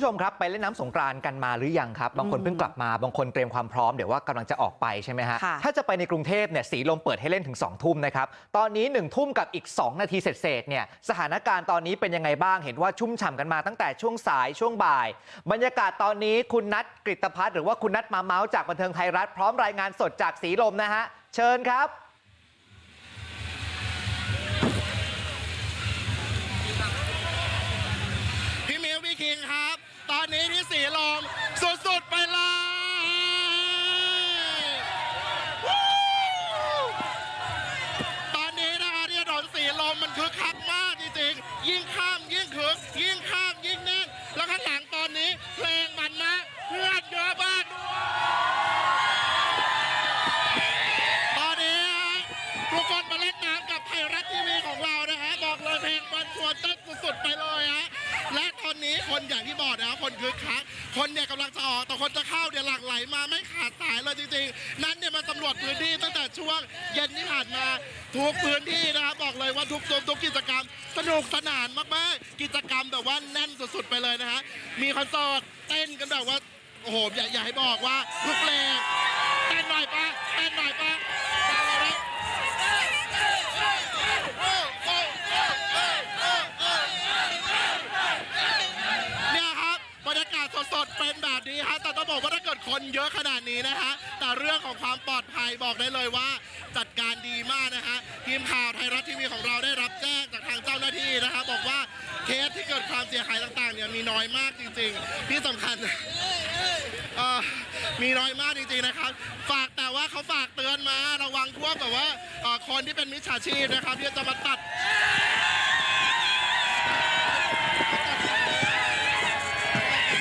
ผู้ชมครับไปเล่นน้ำสงกรานต์กันมาหรือยังครับบางคนเพิ่งกลับมาบางคนเตรียมความพร้อมเดี๋ยวว่ากำลังจะออกไปใช่ไหมฮะค่ะถ้าจะไปในกรุงเทพเนี่ยสีลมเปิดให้เล่นถึง2องทุ่มนะครับตอนนี้1นึ่ทุ่มกับอีก 2 นาทีเศษๆเนี่ยสถานการณ์ตอนนี้เป็นยังไงบ้างเห็นว่าชุ่มฉ่ำกันมาตั้งแต่ช่วงสายช่วงบ่าย บรรยากาศตอนนี้คุณนัทกฤตพัฒน์หรือว่าคุณนัทมาเมาส์จากบันเทิงไทยรัฐพร้อมรายงานสดจากสีลมนะฮะเชิญครับพี่มิวพี่คิงครับ ตอนนี้ที่สีลมสุดๆไปเลยตอนนี้นะคะที่ถนนสีลมมันคึกคักมากจริงๆ ยิ่งข้ามยิ่งคึก ยิ่งข้ามยิ่งแน่นแล้วข้างหลังตอนนี้เพลงมันนะเพื่อนเยอะมากตอนนี้ทุกคนมาเล่นน้ำกับไทยรัฐทีวีของเรานะฮะบอกเลยเพลงมันชวนเต้นสุดๆไปเลยฮะและตอนนี้คนอย่างที่บอก คนคึกคักคนเนี่ยกำลังจะออกแต่คนจะเข้าเนี่ยหลั่งไหลมาไม่ขาดสายเลยจริงๆ นั้นเนี่ยมาสำรวจพื้นที่ตั้งแต่ช่วงเย็นที่ผ่านมาทุกพื้นที่นะครับบอกเลยว่าทุกทุกกิจกรรม สนุกสนานมากๆ กิจกรรมแบบว่าแน่นสุดๆไปเลยนะฮะมีคอนเสิร์ตเต้นกันแบบว่าโอ้โหอย่าอย่าให้บอกว่าทุกเพลงเต้นหน่อยปะเต้นหน่อยปะเต้นหน่อยปะ เนี่ยครับบรรยากาศสดๆ เป็นแบบนี้ฮะแต้องบอกว่าถ้าเกิดคนเยอะขนาดนี้นะฮะแต่เรื่องของความปลอดภัยบอกได้เลยว่า จัดการดีมากนะฮะทีมข่าวไทยรัฐทีวีของเราได้รับแจ้งจากทางเจ้าหน้าที่นะครับบอกว่าเคสที่เกิดความเสียหายต่างๆเนี่ยมีน้อยมากจริง ๆ ที่สำคัญมีน้อยมากจริงๆนะครับ ฝากแต่ว่าเขาฝากเตือนมาระวังพวกแบบว่าคนที่เป็นมิจฉาชีพนะครับที่จะมาตัด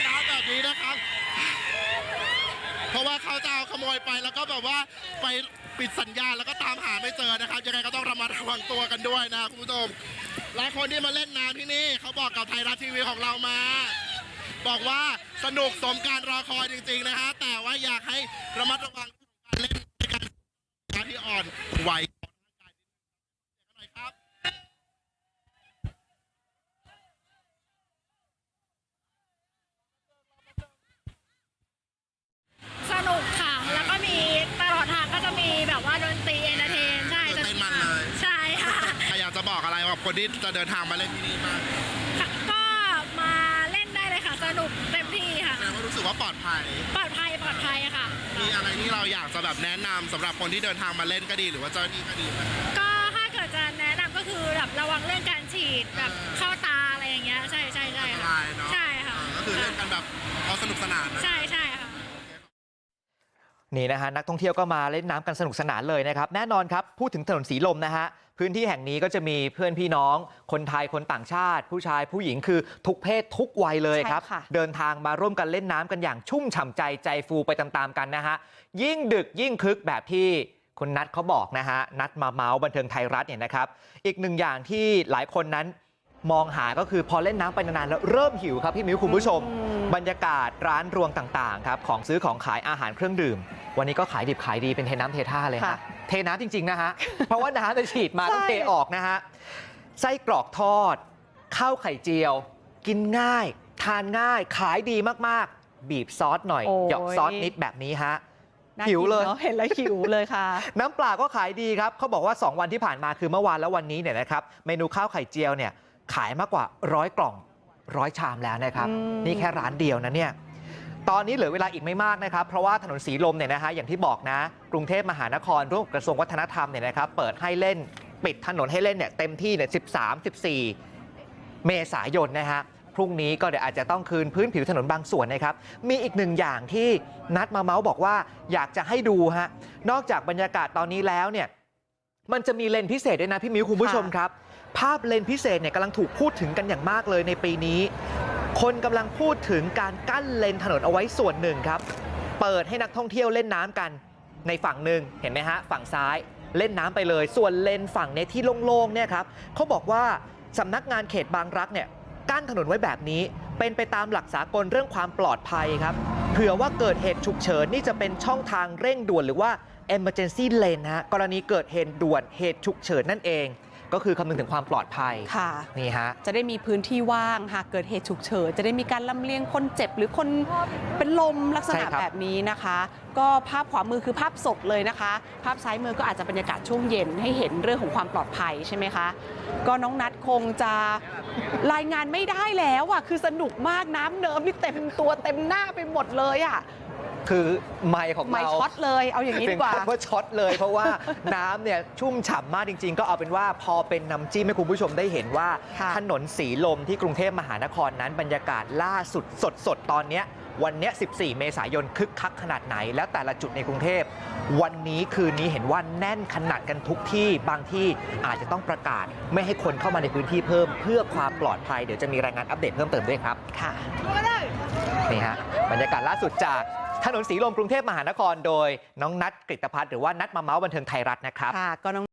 น้ำแบบนี้นะครับ เพราะ ว่าเขาจะเอาขโมยไป แล้วก็แบบว่าไปปิดสัญญาณแล้วก็ตามหาไม่เจอนะครับยังไงก็ต้องระมัดระวังตัวกันด้วยนะคุณผู้ชมและคนที่มาเล่นน้ำที่นี่เขาบอกกับไทยรัฐทีวีของเรามา บอกว่าสนุกสมการรอคอยจริง ๆนะฮะแต่ว่าอยากให้ระมัดระวังการเล่นในการที่อ่อนไหวของร่างกายนิดนึงหน่อยครับ บอกอะไรกับคนที่จะเดินทางมาเล่นที่นี่บ้างก็มาเล่นได้เลยค่ะ สนุกเต็มที่ค่ะ แสดงว่ารู้สึกว่าปลอดภัย ปลอดภัยปลอดภัยค่ะ มีอะไรที่เราอยากจะแบบแนะนำสำหรับคนที่เดินทางมาเล่นก็ดี หรือว่าเจ้าหน้าที่ก็ดีไหมก็ถ้าเกิดจะแนะนำก็คือแบบระวังเรื่องการฉีดแบบเออเข้าตาอะไรอย่างเงี้ย ใช่ใช่ใช่อันตค่ะ รายเนาะใช่ค่ะอ่าก็คือเล่นกันแบบเอาสนุกสนานนะ ใช่ใช่ค่ะ นี่นะฮะนักท่องเที่ยวก็มาเล่นน้ำกันสนุกสนานเลยนะครับแน่นอนครับพูดถึงถนนสีลมนะฮะพื้นที่แห่งนี้ก็จะมีเพื่อนพี่น้องคนไทยคนต่างชาติ ผู้ชายผู้หญิงคือทุกเพศทุกวัยเลยครับใช่ค่ะเดินทางมาร่วมกันเล่นน้ำกันอย่างชุ่มฉ่ำใจใจฟูไปตามๆกันนะฮะยิ่งดึกยิ่งคึกแบบที่คุณนัทเขาบอกนะฮะนัดมาเมาส์บันเทิงไทยรัฐเนี่ยนะครับอีกหนึ่งอย่างที่หลายคนนั้น มองหาก็คือพอเล่นน้ำไปนานๆแล้วเริ่มหิวครับพี่มิ้วคุณผู้ชม บรรยากาศร้านรวงต่างๆครับของซื้อของขายอาหารเครื่องดื่ม วันนี้ก็ขายดิบขายดีเป็นเทน้ำเทท่าเลยฮะค่ะเทน้ำจริง ๆ นะฮะ เพราะว่าน้ำจะฉีดมาต้องใช่เทออกนะฮะไส้กรอกทอดข้าวไข่เจียว กินง่าย ทานง่ายขายดีมากๆ บีบซอสหน่อยโอ้ยเหยาะซอสนิดแบบนี้ฮะน่าหิวเลยกินนอะเห็นแล้วหิวเลยค่ะ น้ำเปล่าก็ขายดีครับเขาบอกว่า 2 วันที่ผ่านมาคือเมื่อวานและวันนี้เนี่ยนะครับเมนูข้าวไข่เจียวเนี่ย ขายมากกว่าร้อยกล่องร้อยชามแล้วนะครับอืมนี่แค่ร้านเดียวนะเนี่ยตอนนี้เหลือเวลาอีกไม่มากนะครับ เพราะว่าถนนสีลมเนี่ยนะฮะอย่างที่บอกนะ กรุงเทพมหานครร่วมกับกระทรวงวัฒนธรรมเนี่ยนะครับเปิดให้เล่นปิดถนนให้เล่นเนี่ยเต็มที่เนี่ย13 14 เมษายนนะฮะพรุ่งนี้ก็เดี๋ยวอาจจะต้องคืนพื้นผิวถนนบางส่วนนะครับ มีอีกหนึ่งอย่างที่นัดมาเมาส์บอกว่าอยากจะให้ดูฮะนอกจากบรรยากาศตอนนี้แล้วเนี่ยมันจะมีเลนพิเศษด้วยนะพี่มิ้วคุณผู้ชมครับ ภาพเลนพิเศษเนี่ยกำลังถูกพูดถึงกันอย่างมากเลยในปีนี้ คนกำลังพูดถึงการกั้นเลนถนนเอาไว้ส่วนหนึ่งครับ เปิดให้นักท่องเที่ยวเล่นน้ำกันในฝั่งหนึ่งเห็นไหมฮะฝั่งซ้ายเล่นน้ำไปเลย ส่วนเลนฝั่งเนี้ยที่โล่งๆเนี่ยครับเขาบอกว่าสำนักงานเขตบางรักเนี่ยกั้นถนนไว้แบบนี้ เป็นไปตามหลักสากลเรื่องความปลอดภัยครับเผื่อว่าเกิดเหตุฉุกเฉินนี่จะเป็นช่องทางเร่งด่วนหรือว่า emergency lane นะฮะกรณีเกิดเหตุด่วนเหตุฉุกเฉินนั่นเอง ก็คือคำนึงถึงความปลอดภัยค่ะนี่ฮะจะได้มีพื้นที่ว่างหากเกิดเหตุฉุกเฉินจะได้มีการลำเลียงคนเจ็บ หรือคนเป็นลมลักษณะใช่ครับแบบนี้นะคะ ก็ภาพขวามือคือภาพสดเลยนะคะ ภาพซ้ายมือก็อาจจะบรรยากาศช่วงเย็นให้เห็นเรื่องของความปลอดภัยใช่ไหมคะ ก็น้องนัดคงจะรายงานไม่ได้แล้วอะคือสนุกมากน้ำเนิมนี่เต็มตัวเต็มหน้าไปหมดเลยอะ คือไมค์ของไม่เราช็อตเลยเอาอย่างนี้เป็ดีนกว่า คำว่าช็อตเลย เพราะว่าน้ำเนี่ยชุ่มฉ่ำมากจริง ๆ ก็เอาเป็นว่าพอเป็นน้ำจิ้มให้คุณผู้ชมได้เห็นว่า ค่ะ ถนนสีลมที่กรุงเทพมหานครนั้นบรรยากาศล่าสุดสดสดๆตอนเนี้ยวันเนี้ย14 เมษายนคึกคักขนาดไหน แล้วแต่ละจุดในกรุงเทพ วันนี้คืนนี้เห็นว่าแน่นขนาดกันทุกที่บางที่อาจจะต้องประกาศ ไม่ให้คนเข้ามาในพื้นที่เพิ่มเพื่อความปลอดภัยเดี๋ยวจะมีรายงานอัปเดตเพิ่มเติมด้วยครับ ค่ะ นี่ฮะบรรยากาศล่าสุดจาก ถนนสีลมกรุงเทพมหานครโดยน้องนัทกริตพัฒน์หรือว่านัทมาเมาส์บันเทิงไทยรัฐนะครับค่ะก็น้อง